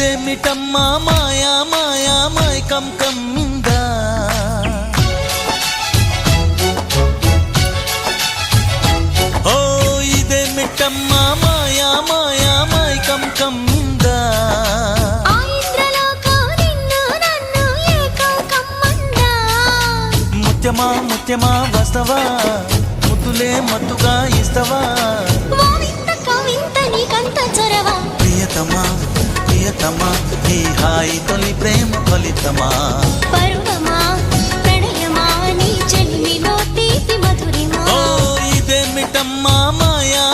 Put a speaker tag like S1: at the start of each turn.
S1: ఇదేమిటమ్మా మాయా మాయా మైకం కమ్మిందా ఓ ఇదేమిటమ్మా మాయా మాయా మైకం కమ్మిందా ముత్యమా ముత్యమా వస్తవా? ముద్దులే మత్తుగా ఇస్తవా? ప్రియతమా ఈ హాయి తొలి ప్రేమ ఫలితమా?
S2: పరువమా? ప్రణయమా? నీ చెలిమిలో తీపి మధురిమా?
S1: ఓ ఇదేమిటమ్మా మాయా?